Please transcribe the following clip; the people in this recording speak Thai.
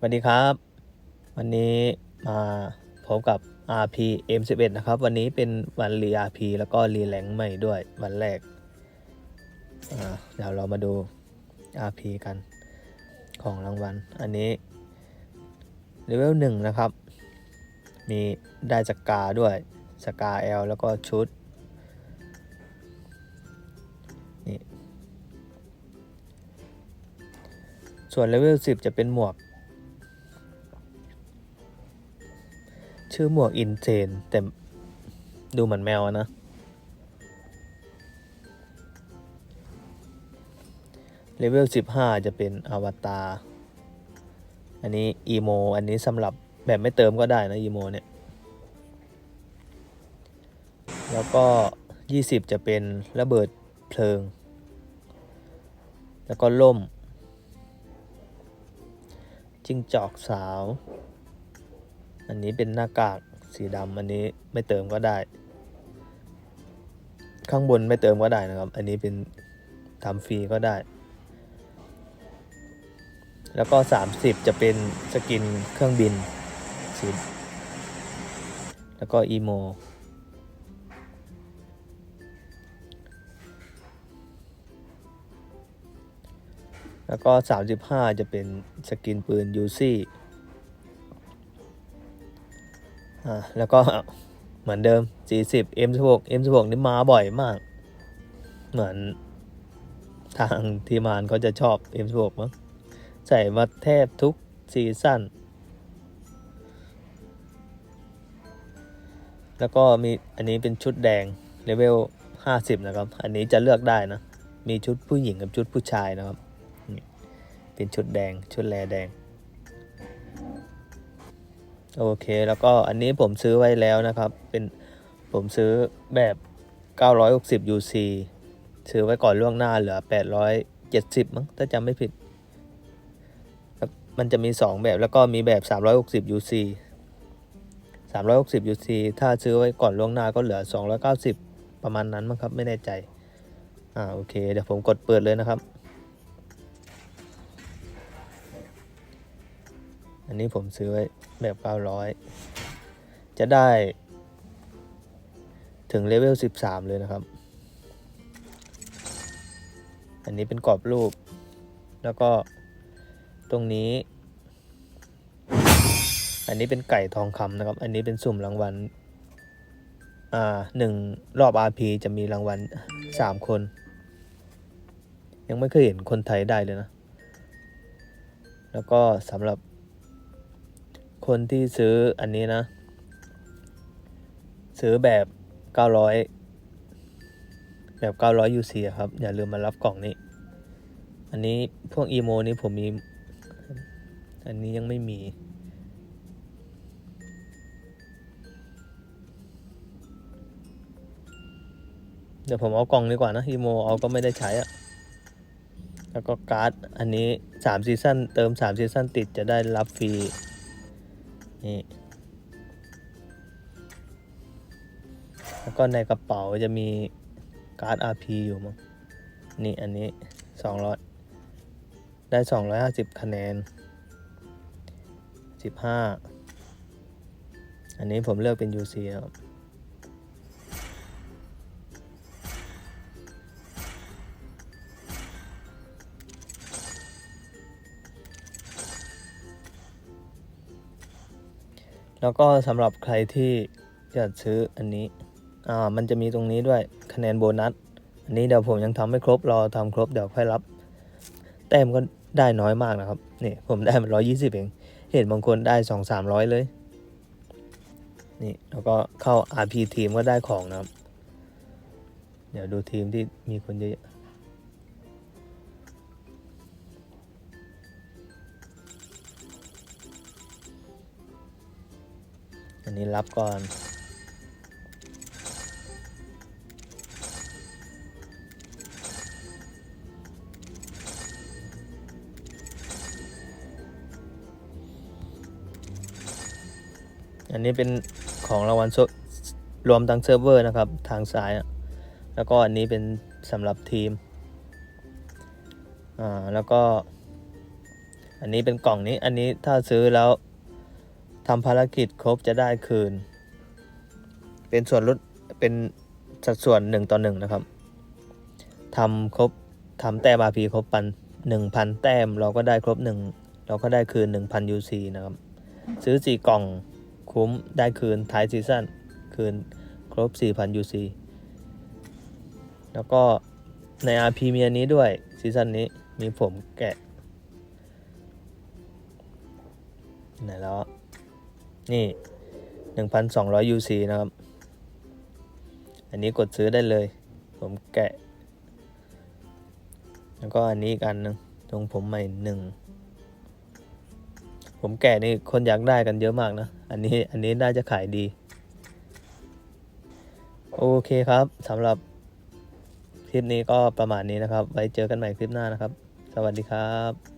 สวัสดีครับ วันนี้มาพบกับ RP M11 นะครับ วันนี้เป็นวันรี RP แล้วก็รีแรงใหม่ด้วยวันแรก เดี๋ยวเรามาดู RP กันของรางวัล อันนี้เลเวลหนึ่งนะครับ มีได้สกาด้วยสกา L แล้วก็ชุดนี่ส่วนเลเวล10 จะเป็นหมวก ชื่อหมวกอินเทนแต่ดูเหมือนแมวนะ เลเวล 15 จะเป็นอวตาร อันนี้อีโม อันนี้สำหรับแบบไม่เติมก็ได้นะอีโมเนี่ย แล้วก็ 20 จะเป็นระเบิดเพลิง แล้วก็ล่ม จิงจอกสาว อันนี้เป็นหน้ากากสีดำอันนี้ไม่เติมก็ได้ ข้างบนไม่เติมก็ได้นะครับ อันนี้เป็นทำฟรีก็ได้ แล้วก็ 30 จะเป็นสกินเครื่องบินสีแล้วก็อีโมแล้วก็ 35 จะเป็นสกินปืนยูซี่ อ่าแล้วก็เหมือนเดิม 40 M16 M16 นี่มาบ่อยมาก เหมือนทางทีมงานเขาจะชอบ M16 มั้งใส่มาแทบทุกซีซั่นแล้วก็มีอันนี้เป็นชุดแดงเลเวล 50 นะครับ อันนี้จะเลือกได้นะ มีชุดผู้หญิงกับชุดผู้ชายนะครับ เป็นชุดแดง ชุดแลแดง โอเค แล้วก็อันนี้ผมซื้อไว้แล้วนะครับ เป็นผมซื้อแบบ 960 UC ซื้อไว้ก่อนล่วงหน้าเหลือ 870 มั้ง ถ้าจำไม่ผิด มันจะมี 2 แบบแล้วก็มีแบบ 360 UC 360 UC ถ้าซื้อไว้ก่อนล่วงหน้าก็เหลือ 290 ประมาณนั้นมั้งครับ ไม่แน่ใจ อ่า โอเค เดี๋ยวผมกดเปิดเลยนะครับ อันนี้ผมซื้อไว้แบบ 900 จะได้ถึงเลเวล 13 เลยนะครับ อันนี้เป็นกรอบรูป แล้วก็ตรงนี้ อันนี้เป็นไก่ทองคำนะครับ อันนี้เป็นสุ่มรางวัล อ่าหนึ่งรอบ RP จะมีรางวัล 3 คน ยังไม่เคยเห็นคนไทยได้เลยนะ แล้วก็สำหรับ คนที่ซื้ออันนี้นะ ซื้อแบบ900แบบ900 UC อะครับ อย่าลืมมารับกล่องนี้ อันนี้พวกอีโมนี้ผมมี อันนี้ยังไม่มีเดี๋ยวผมเอากล่องดีกว่านะอีโมเอาก็ไม่ได้ใช้อะแล้วก็การ์ด อันนี้3ซีซั่นเติม3ซีซั่นติดจะได้รับฟรี นี่แล้วก็ในกระเป๋าจะมีการ์ด RP อยู่มั้งนี่อันนี้ 200 ได้ 250 คะแนน 15 อันนี้ผมเลือกเป็น UC นะครับ แล้วก็สำหรับใครที่อยากซื้ออันนี้ อ่า มันจะมีตรงนี้ด้วยคะแนนโบนัส อันนี้เดี๋ยวผมยังทำไม่ครบ รอทำครบเดี๋ยวค่อยรับ แต้มก็ได้น้อยมากนะครับ นี่ผมได้มาร้อยี่สิบเอง เห็นบางคนได้สองสามร้อยเลย นี่แล้วก็เข้า RP ทีมก็ได้ของนะครับ เดี๋ยวดูทีมที่มีคนเยอะ อันนี้รับก่อนอันนี้เป็นของรางวัลรวมทั้งเซิร์ฟเวอร์นะครับ ทางซ้าย แล้วก็อันนี้เป็นสำหรับทีม อ่า แล้วก็ อันนี้เป็นกล่องนี้ อันนี้ถ้าซื้อแล้ว ทำภารกิจครบจะได้คืน เป็นส่วนลดเป็นสัดส่วนหนึ่งต่อหนึ่งนะครับทำครบทำแต้ม RP ครบปันหนึ่งพันแต้มเราก็ได้ครบหนึ่งเราก็ได้คืนหนึ่งพัน UC นะครับ ซื้อสี่กล่องคุ้มได้คืนท้ายซีซั่นคืนครบ 4,000 UC แล้วก็ใน RP มีอันนี้ด้วยซีซั่นนี้มีผมแกะไหนแล้วอะ นี่ 1,200 UC นะครับ อันนี้กดซื้อได้เลย ผมแกะ แล้วก็อันนี้อีกอันหนึ่งตรงผมใหม่หนึ่ง ผมแกะนี่คนอยากได้กันเยอะมากนะ อันนี้อันนี้น่าจะขายดี โอเคครับสำหรับคลิปนี้ก็ประมาณนี้นะครับ ไว้เจอกันใหม่คลิปหน้านะครับ สวัสดีครับ